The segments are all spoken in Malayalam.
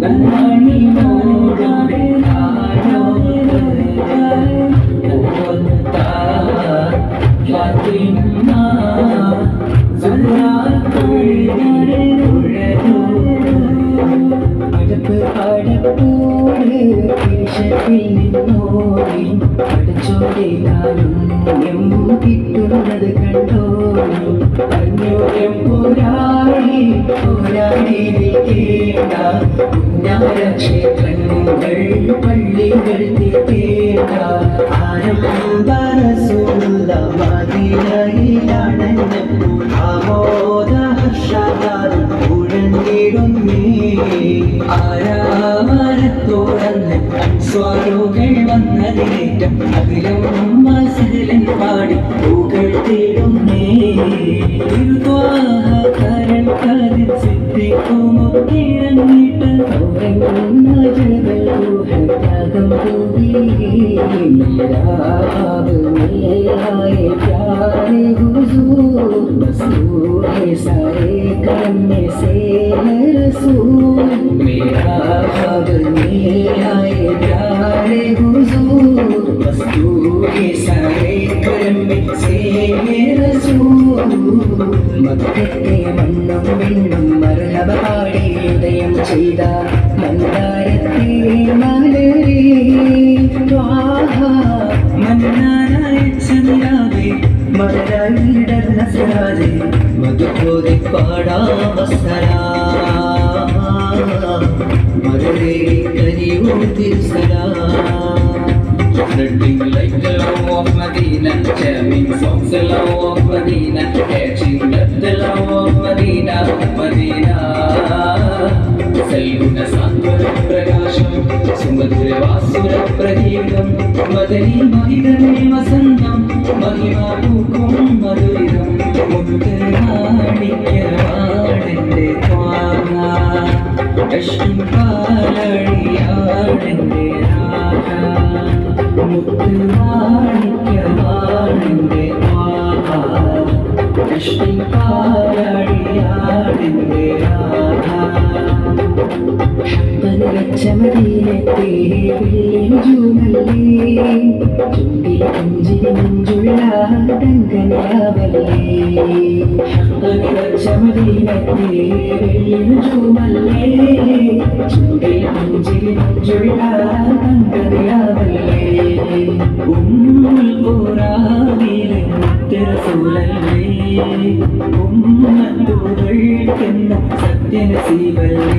محمود ദേശത്തിൽ നിന്നോടി അടച്ചോടെ കാരുണ്യം കിട്ടുന്നത് കണ്ടോടി അന്യോന്യം പോരാടി പോരാടിയിരിക്കേണ്ട പുണ്യാരക്ഷേത്രങ്ങൾ പള്ളികൾ തീർക്കേണ്ട ആരംഭരസുള്ള മതിരയിലാണെന്നപ്പോൾ ആമോദ ഹർഷകാരം ഉഴന്നിടുന്നേ ആരാമരത്തോടന്ന് സ്വാരോകൾ വന്നതിനേറ്റം അഖിലും മസിലും പാടി പൂക്കൾ തേടുന്നേ തിരുത്വാഹകരൻ കതിർ സിദ്ധിക്കുമോ കിഴങ്ങിട്ട് ഉറങ്ങുന്ന ജബൽ ത്യാഗം കൂടി मेराब में आए प्यारे हुजूर मसरूर है सारे कर्म में से है रसूल மன்னம் விண்ணும் மருளவ பாடி உதயம் செய்தார். Spreading like the love of Medina, jamming songs the love of Medina, catching up the love of Medina, Medina. സൽഗുണ സാന്ത്വന പ്രകാശം സുമധുര വാസുര പ്രതീകം മദനി മഹിതമേ വസന്തം മഹിമ പൂക്കും മധുരിതം മുത്ത് മാണിക്യവാണെന്റെ ത്വാങ്ങ അശ്വിൻ പാലടിയാണെന്റെ രാഗ മുത്തുമാണിക്യമാണിന്റെ ത്വാഹ അശ്വിൻ മദീനത്തെ വെള്ളിഞ്ചുമല്ലേ ചുണ്ടി അഞ്ചിരി മഞ്ചുള്ള തങ്കനിലാവല്ലേ പനുവച്ച മദീനത്തെ വെള്ളിഞ്ചുമല്ലേ ചുണ്ടി അഞ്ചിരി മഞ്ചുള്ള തങ്കനിലാവല്ലേ ഉമ്മുൽ ഖുറാനിലെ മുത്തറസൂലല്ലേ ഉമ്മത്തുകൾക്കെന്ന സത്യനസീബല്ലേ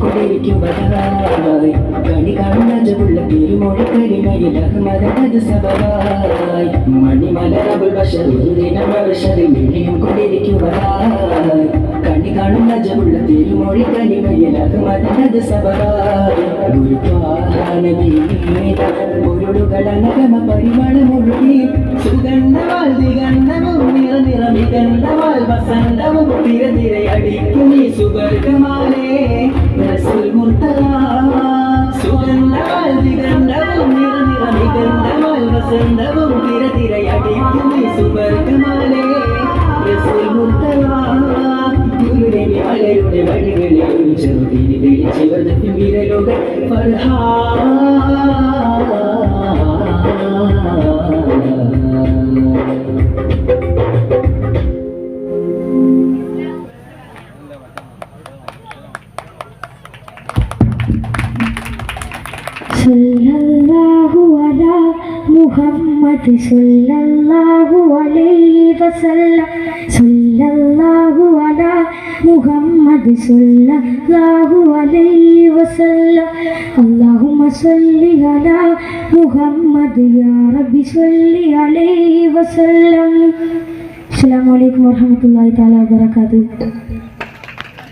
കൊണ്ടിരിക്കുവതായി കണി കാണുന്ന ജബുള്ള തിരുമൊഴി കരിമയിൽ അഹമ്മദ് സബവായി മണിമലകൾ ബഷറുദ്ദീനത്തിൽ മിഴിയും കൊണ്ടിരിക്കുവതായി കണി വസന്തവും തിര തിരയടിക്കും ഈ സുവർഗമാലേ റസൂൽ മുർത്തല സുഗന്ധവാൽ ദിഗന്ധവും നിറ നിറമികന്ധവാൽ വസന്തവും തിര തിരയടിക്കും ഈ സുവർഗമാലേ റസൂൽ മുർത്തല നിന്റെ വഴികളിൽ ചെറുതിരി വിളിച്ച് വന്നിട്ട് വിരലുക ഫർഹാ সাল্লাল্লাহু আলা মুহাম্মদ সাল্লাল্লাহু আলাইহি ওয়াসাল্লাম। সাল্লাল্লাহু আলা মুহাম্মদ সাল্লাল্লাহু আলাইহি ওয়াসাল্লাম। আল্লাহুম্মা সাল্লি আলা মুহাম্মদ, ইয়া রাব্বি সাল্লি আলাইহি ওয়াসাল্লাম। আসসালামু আলাইকুম ওয়া রাহমাতুল্লাহি তাআলা ওয়া বারাকাতুহু।